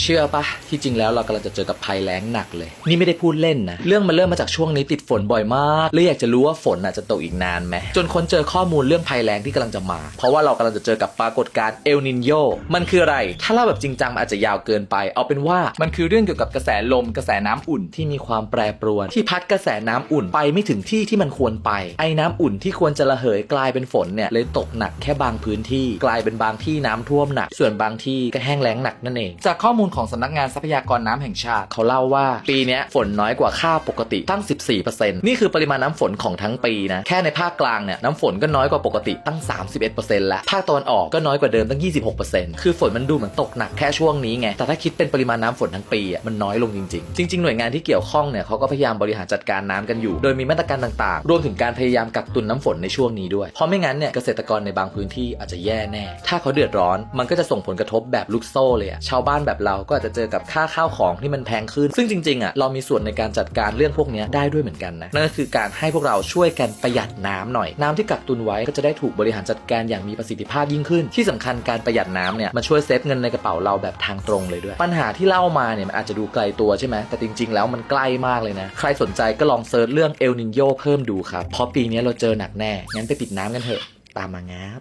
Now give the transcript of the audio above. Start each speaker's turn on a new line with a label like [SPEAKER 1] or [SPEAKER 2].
[SPEAKER 1] เชื่อปะที่จริงแล้วเรากำลังจะเจอกับภัยแล้งหนักเลย นี่ไม่ได้พูดเล่นนะ เรื่องมันเริ่มมาจากช่วงนี้ติดฝนบ่อยมากเลยอยากจะรู้ว่าฝนอาจจะตกอีกนานไหมจนค้นเจอข้อมูลเรื่องภัยแล้งที่กำลังจะมา เพราะว่าเรากำลังจะเจอกับปรากฏการณ์เอลนินโยมันคืออะไร ถ้าเล่าแบบจริงจังมันอาจจะยาวเกินไป เอาเป็นว่ามันคือเรื่องเกี่ยวกับกระแสลมกระแสน้ำอุ่นที่มีความแปรปรวน ที่พัดกระแสน้ำอุ่นไปไม่ถึงที่ที่มันควรไป ไอ้น้ำอุ่นที่ควรจะระเหยกลายเป็นฝนเนี่ยเลยตกหนักแค่บางพื้นที่ กลายเป็นบางที่น้ำท่วมหนัก ส่วนบางที่ก็แห้งแล้งหนักนั่นเองจากข้อมูลของสำนักงานทรัพยากรน้ำแห่งชาติ เขาเล่าว่าปีนี้ฝนน้อยกว่าค่าปกติตั้ง 14%นี่คือปริมาณน้ำฝนของทั้งปีนะ แค่ในภาคกลางเนี่ยน้ำฝนก็น้อยกว่าปกติตั้ง 31%แล้วภาคตะวันออกก็น้อยกว่าเดิมตั้ง 26%คือฝนมันดูเหมือนตกหนักแค่ช่วงนี้ไง แต่ถ้าคิดเป็นปริมาณน้ำฝนทั้งปีอะมันน้อยลงจริงๆ จริง ๆ หน่วยงานที่เกี่ยวข้องเนี่ยเขาก็พยายามบริหารจัดการน้ำกันอยู่ โดยมีมาตรการต่างๆ รวมถึงการพยายามกักตุนน้ำฝนในช่วงนี้ด้วย เพราะไม่งั้นเนี่ยเกษตรกรในบางพื้นที่อาจจะแย่แน่ ถ้าเขาเดือดร้อนมันก็จะส่งผลกระทบแบบลูกโซ่เลยอะชาวบ้านแบบเราก็อาจจะเจอกับค่าข้าวของที่มันแพงขึ้น ซึ่งจริงๆอะเรามีส่วนในการจัดการเรื่องพวกนี้ได้ด้วยเหมือนกันนะนั่นก็คือการให้พวกเราช่วยกันประหยัดน้ำหน่อยน้ำที่กักตุนไว้ก็จะได้ถูกบริหารจัดการอย่างมีประสิทธิภาพยิ่งขึ้น ที่สำคัญการประหยัดน้ำเนี่ยมันช่วยเซฟเงินในกระเป๋าเราแบบทางตรงเลยด้วย ปัญหาที่เล่ามาเนี่ยมันอาจจะดูไกลตัวใช่ไหมแต่จริง ๆ แล้วมันใกล้มากเลยนะใครสนใจก็ลองเซิร์ชเรื่องเอลนินโยเพิ่มดูครับเพราะปีนี้เราเจอหนักแน่งั้นไปปิดน้ำกันเถอะตามมางับ